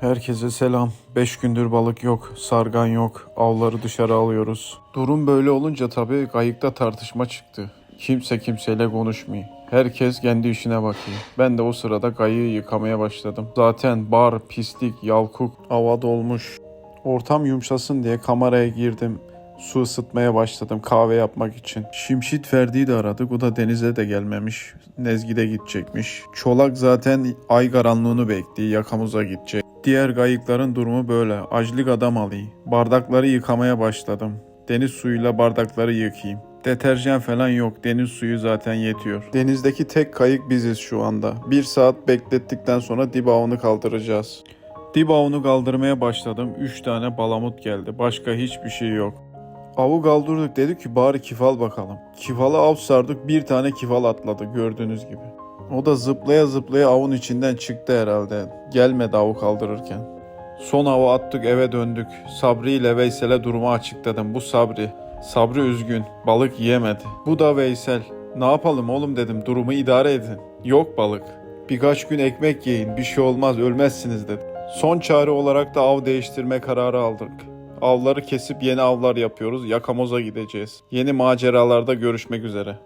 Herkese selam. 5 gündür balık yok, sargan yok. Avları dışarı alıyoruz. Durum böyle olunca tabii kayıkta tartışma çıktı. Kimse kimseyle konuşmuyor. Herkes kendi işine bakıyor. Ben de o sırada kayığı yıkamaya başladım. Zaten bar, pislik, yalkuk, hava dolmuş. Ortam yumuşasın diye kameraya girdim. Su ısıtmaya başladım kahve yapmak için. Şimşit Ferdi'yi de aradık. O da denize de gelmemiş. Nezgi'de gidecekmiş. Çolak zaten ay karanlığını bekliyor. Yakamuza gidecek. Diğer kayıkların durumu böyle. Acılık adam alayım. Bardakları yıkamaya başladım. Deniz suyuyla bardakları yıkayayım. Deterjan falan yok. Deniz suyu zaten yetiyor. Denizdeki tek kayık biziz şu anda. Bir saat beklettikten sonra dip avını kaldıracağız. Dip avını kaldırmaya başladım. 3 tane balamut geldi. Başka hiçbir şey yok. Avı kaldırdık dedik ki bari kifal bakalım. Kifala av sardık bir tane kifal atladı gördüğünüz gibi. O da zıplaya zıplaya avın içinden çıktı herhalde. Gelmedi avı kaldırırken. Son avı attık eve döndük. Sabri ile Veysel'e durumu açıkladım. Bu Sabri. Sabri üzgün. Balık yiyemedi. Bu da Veysel. Ne yapalım oğlum dedim. Durumu idare edin. Yok balık. Birkaç gün ekmek yiyin. Bir şey olmaz ölmezsiniz dedi. Son çare olarak da av değiştirme kararı aldık. Avları kesip yeni avlar yapıyoruz. Yakamoza gideceğiz. Yeni maceralarda görüşmek üzere.